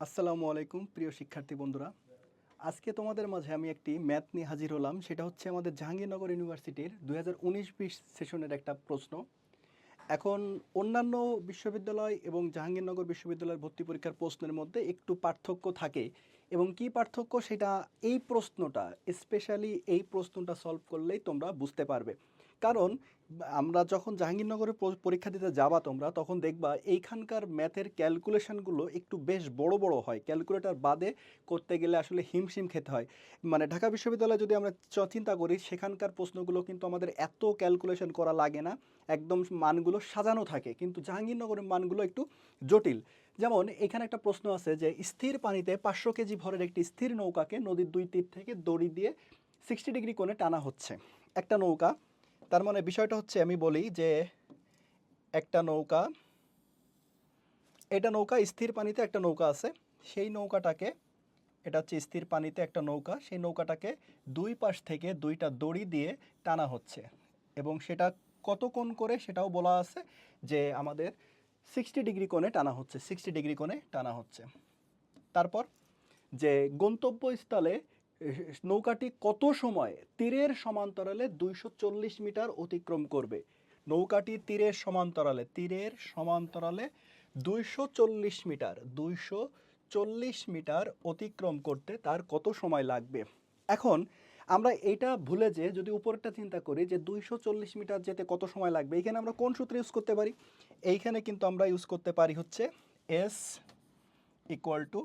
আসসালামু আলাইকুম, প্রিয় শিক্ষার্থী বন্ধুরা। আজকে তোমাদের মাঝে আমি একটি ম্যাথ নিয়ে হাজির হলাম। সেটা হচ্ছে আমাদের জাহাঙ্গীরনগর ইউনিভার্সিটির দু হাজার সেশনের একটা প্রশ্ন। এখন অন্যান্য বিশ্ববিদ্যালয় এবং জাহাঙ্গীরনগর বিশ্ববিদ্যালয়ের ভর্তি পরীক্ষার প্রশ্নের মধ্যে একটু পার্থক্য থাকে। এবং কি পার্থক্য? সেটা এই প্রশ্নটা, স্পেশালি এই প্রশ্নটা সলভ করলেই তোমরা বুঝতে পারবে। কারণ আমরা যখন জাহাঙ্গীরনগরে পরীক্ষা দিতে যাবা তোমরা, তখন দেখবা এইখানকার ম্যাথের ক্যালকুলেশনগুলো একটু বেশ বড় বড় হয়। ক্যালকুলেটার বাদে করতে গেলে আসলে হিমশিম খেতে হয়। মানে ঢাকা বিশ্ববিদ্যালয়ে যদি আমরা চিন্তা করি, সেখানকার প্রশ্নগুলো কিন্তু আমাদের এত ক্যালকুলেশন করা লাগে না, একদম মানগুলো সাজানো থাকে। কিন্তু জাহাঙ্গীরনগরের মানগুলো একটু জটিল। যেমন এখানে একটা প্রশ্ন আছে যে, স্থির পানিতে পাঁচশো কেজি ভরের একটি স্থির নৌকাকে নদীর দুই তীর থেকে দড়ি দিয়ে সিক্সটি ডিগ্রি কোণে টানা হচ্ছে। একটা নৌকা তার মানে বিষয়টা হচ্ছে আমি বলি যে একটা নৌকা, এটা নৌকা স্থির পানিতে একটা নৌকা আছে, সেই নৌকাটাকে, এটা হচ্ছে স্থির পানিতে একটা নৌকা, সেই নৌকাটাকে দুই পাশ থেকে দুইটা দড়ি দিয়ে টানা হচ্ছে এবং সেটা কত কোণ করে সেটাও বলা আছে যে আমাদের সিক্সটি ডিগ্রি কোণে টানা হচ্ছে সিক্সটি ডিগ্রি কোণে টানা হচ্ছে। তারপর যে গন্তব্যস্থলে নৌকাটি কত সময় তীরের সমান্তরালে দুইশো চল্লিশ মিটার অতিক্রম করবে? নৌকাটি তীরের সমান্তরালে তীরের সমান্তরালে দুইশো চল্লিশ মিটার, দুইশো চল্লিশ মিটার অতিক্রম করতে তার কত সময় লাগবে? এখন আমরা এটা ভুলে যে যদি উপরেরটা চিন্তা করি যে দুইশো চল্লিশ মিটার যেতে কত সময় লাগবে, এইখানে আমরা কোন সূত্র ইউজ করতে পারি? এইখানে কিন্তু আমরা ইউজ করতে পারি হচ্ছে S equal to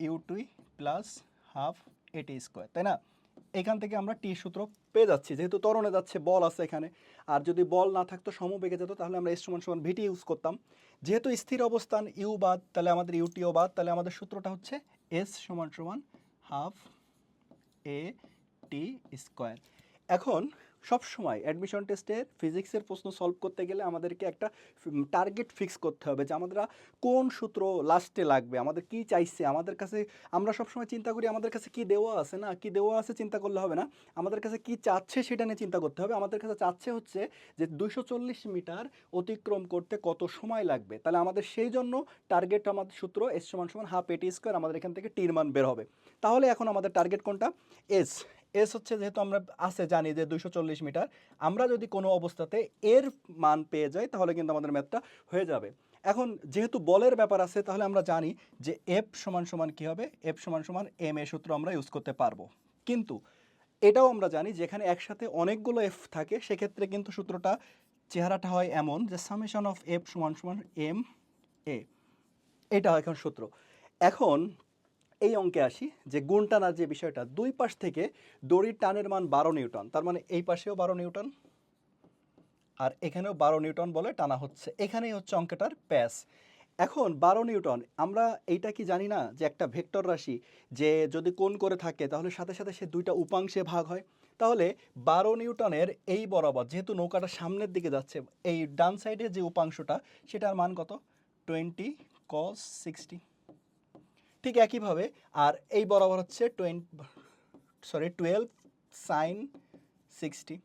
u t plus half a t square, তাই না? এখান থেকে আমরা টি সূত্র পেয়ে যাচ্ছি, যেহেতু তরণে যাচ্ছে, বল আছে এখানে। আর যদি বল না থাকতো সমবেগে যেত, তাহলে আমরা এস সমান সমান ভিটি ইউজ করতাম। যেহেতু স্থির অবস্থান ইউ বাদ, তাহলে আমাদের ইউটিও বাদ, তাহলে আমাদের সূত্রটা হচ্ছে এস সমান সমান হাফ এ টি স্কোয়ার। এখন সব সময় অ্যাডমিশন টেস্টের ফিজিক্সের প্রশ্ন সলভ করতে গেলে আমাদেরকে একটা টার্গেট ফিক্স করতে হবে যে আমরা কোন সূত্র লাস্টে লাগবে, আমাদের কি চাইছে, আমাদের কাছে, আমরা সবসময় চিন্তা করি আমাদের কাছে কি দেওয়া আছে না, কি দেওয়া আছে চিন্তা করলে হবে না, আমাদের কাছে কি চাচ্ছে সেটা নিয়ে চিন্তা করতে হবে, আমাদের কাছে চাচ্ছে হচ্ছে যে চল্লিশ মিটার অতিক্রম করতে কত সময় লাগবে, তাহলে আমাদের সেই জন্য টার্গেট আমাদের সূত্র এস সমান সমান হাফ এটি স্কোয়ার আমাদের এখান থেকে টির মান বের হবে, তাহলে এখন আমাদের টার্গেট কোনটা? এস এস হচ্ছে যেহেতু আমরা আছে জানি যে দুইশো চল্লিশ মিটার, আমরা যদি কোনো অবস্থাতে এর মান পেয়ে যাই, তাহলে কিন্তু আমাদের ম্যাথটা হয়ে যাবে। এখন যেহেতু বলের ব্যাপার আছে, তাহলে আমরা জানি যে এফ সমান সমান কী হবে? এফ সমান সমান এম এ সূত্র আমরা ইউজ করতে পারব। কিন্তু এটাও আমরা জানি যেখানে একসাথে অনেকগুলো এফ থাকে, সেক্ষেত্রে কিন্তু সূত্রটা, চেহারাটা হয় এমন যে সামেশন অফ এফ সমান সমান এম এ এটা হয় এখন সূত্র। এখন এই অঙ্কে আসি যে গুণ টানার যে বিষয়টা, দুই পাশ থেকে দড়ির টানের মান বারো নিউটন, তার মানে এই পাশেও বারো নিউটন আর এখানেও বারো নিউটন বলে টানা হচ্ছে। এখানেই হচ্ছে অঙ্কটার প্যাস এখন বারো নিউটন, আমরা এইটা কি জানি না যে একটা ভেক্টর রাশি যে যদি কোন করে থাকে তাহলে সাথে সাথে সে দুইটা উপাংশে ভাগ হয়। তাহলে বারো নিউটনের এই বরাবর, যেহেতু নৌকাটা সামনের দিকে যাচ্ছে, এই ডান সাইডে যে উপাংশটা, সেটার মান কত? Twenty cos sixty. ঠিক একইভাবে, আর এই বরাবর হচ্ছে twenty sorry twelve sine sixty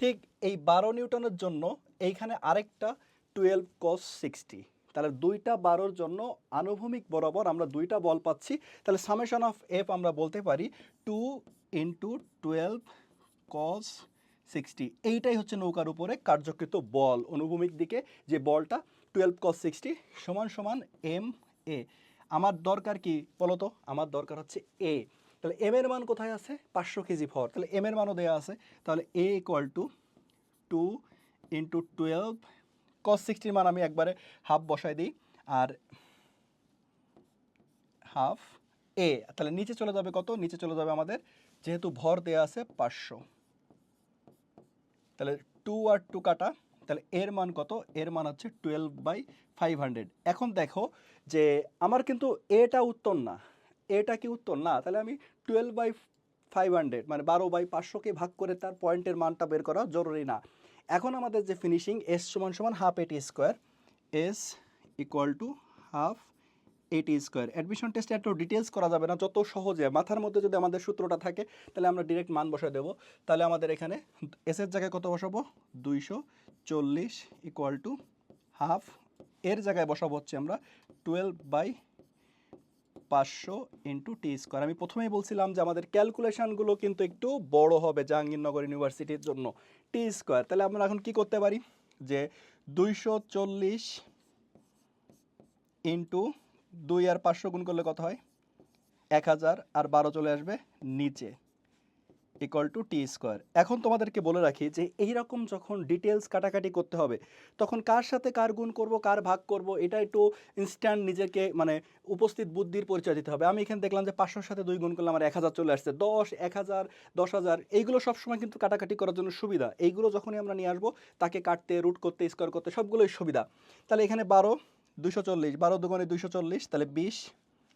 ঠিক এই বারো নিউটনের জন্য এইখানে আরেকটা টুয়েলভ কস সিক্সটি তাহলে দুইটা বারোর জন্য আনুভূমিক বরাবর আমরা দুইটা বল পাচ্ছি। তাহলে সামেশন অফ এফ আমরা বলতে পারি two into twelve cos sixty এইটাই হচ্ছে নৌকার উপরে কার্যকৃত বল, অনুভূমিক দিকে যে বলটা টুয়েলভ কস সিক্সটি সমান সমান এম এ আমার দরকার কি বলতো আমার দরকার হচ্ছে এ তাহলে এম এর মান কোথায় আছে? পাঁচশো কেজি ভর। তাহলে এম এর মানও দেওয়া আছে। তাহলে a equal to two into twelve cos সিক্সটির মান আমি একবারে হাফ বসাই দিই। আর হাফ এ তাহলে নিচে চলে যাবে কত? নিচে চলে যাবে আমাদের যেহেতু ভর দেওয়া আছে পাঁচশো। তাহলে টু আর টু কাটা। তাহলে এর মান কত? এর মান হচ্ছে টুয়েলভ বাই ফাইভ হান্ড্রেড এখন দেখো যে আমার কিন্তু এটা উত্তর না, এটা কি উত্তর? না, তাহলে আমি টুয়েলভ বাই ফাইভ হান্ড্রেড মানে বারো বাই পাঁচশোকে ভাগ করে তার পয়েন্টের মানটা বের করা জরুরি না। এখন আমাদের যে ফিনিশিং এস সমান সমান half a t square S equal to half a t square admission টেস্টে এত ডিটেলস করা যাবে না, যত সহজে। মাথার মধ্যে যদি আমাদের সূত্রটা থাকে, তাহলে আমরা ডিরেক্ট মান বসায় দেবো। তাহলে আমাদের এখানে এসের জায়গায় কত বসাবো? দুইশো চল্লিশ ইকুয়াল টু হাফ এর জায়গায় বসাবো হচ্ছে আমরা টুয়েলভ বাই পাঁচশো ইন্টু টি স্কোয়ার আমি প্রথমেই বলছিলাম যে আমাদের ক্যালকুলেশানগুলো কিন্তু একটু বড় হবে জাহাঙ্গীরনগর ইউনিভার্সিটির জন্য টি স্কোয়ার তাহলে আমরা এখন কি করতে পারি? যে দুইশো চল্লিশ ইন্টু দুই আর পাঁচশো গুণ করলে কত হয়? এক হাজার আর বারো চলে আসবে নিচে। ইকুয়াল টু টি স্কোয়ার এখন তোমাদেরকে বলে রাখি যে এই রকম যখন ডিটেলস কাটাকাটি করতে হবে, তখন কার সাথে কার গুণ করব, কার ভাগ করব, এটা একটু ইনস্ট্যান্ট নিজেকে মানে উপস্থিত বুদ্ধির পরিচয় দিতে হবে। আমি এখানে দেখলাম যে পাঁচশোর সাথে দুই গুণ করলে আমার এক হাজার চলে আসছে। দশ, এক হাজার, দশ হাজার, এইগুলো সবসময় কিন্তু কাটাকাটি করার জন্য সুবিধা। এইগুলো যখনই আমরা নিয়ে আসব, তাকে কাটতে রুট করতে স্কোয়ার করতে, সবগুলোই সুবিধা। তাহলে এখানে বারো দুশো চল্লিশ, বারো দুগুণে দুশো চল্লিশ, তাহলে বিশ,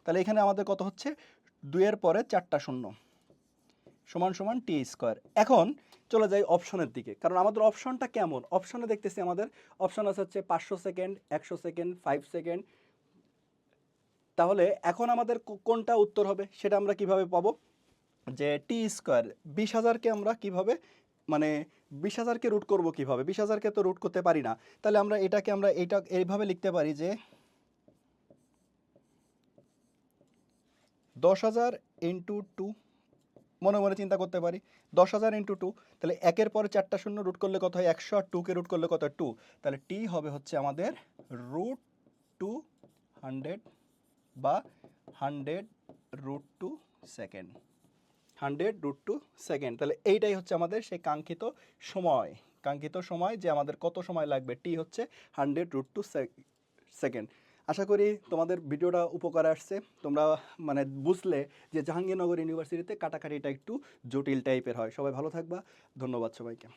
তাহলে এখানে আমাদের কত হচ্ছে? দুইয়ের পরে চারটা শূন্য। সমান সমান টি স্কোয়ার। এখন চলে যাই অপশনের দিকে, কারণ আমাদের অপশনটা কেমন? অপশনে দেখতেছি আমাদের অপশন আছে হচ্ছে পাঁচশো সেকেন্ড, একশো সেকেন্ড, ফাইভ সেকেন্ড। তাহলে এখন আমাদের কোনটা উত্তর হবে সেটা আমরা কীভাবে পাবো? যে টি স্কোয়ার, বিশ হাজারকে আমরা কীভাবে মানে বিশ হাজারকে রুট করব কীভাবে? বিশ হাজারকে তো রুট করতে পারি না। তাহলে আমরা এটাকে আমরা এইটা, এইভাবে লিখতে পারি যে দশ হাজার ইন্টু টু মনে মনে চিন্তা করতে পারি। দশ হাজার ইন্টু টু তাহলে একের পরে চারটা শূন্য রুট করলে কত হয়? একশো আর টুকে রুট করলে কত টু তাহলে টি হবে হচ্ছে আমাদের রুট টু হান্ড্রেড বা hundred root two second hundred root two second তাহলে এইটাই হচ্ছে আমাদের সেই কাঙ্ক্ষিত সময়। কাঙ্ক্ষিত সময় যে আমাদের কত সময় লাগবে? টি হচ্ছে হান্ড্রেড রুট টু সেকেন্ড আশা করি তোমাদের ভিডিওটা উপকার আসছে। তোমরা মানে বুঝলে যে জাহাঙ্গীরনগর ইউনিভার্সিটিতে কাটাকাটিটা একটু জটিল টাইপের হয়। সবাই ভালো থাকবা। ধন্যবাদ সবাইকে।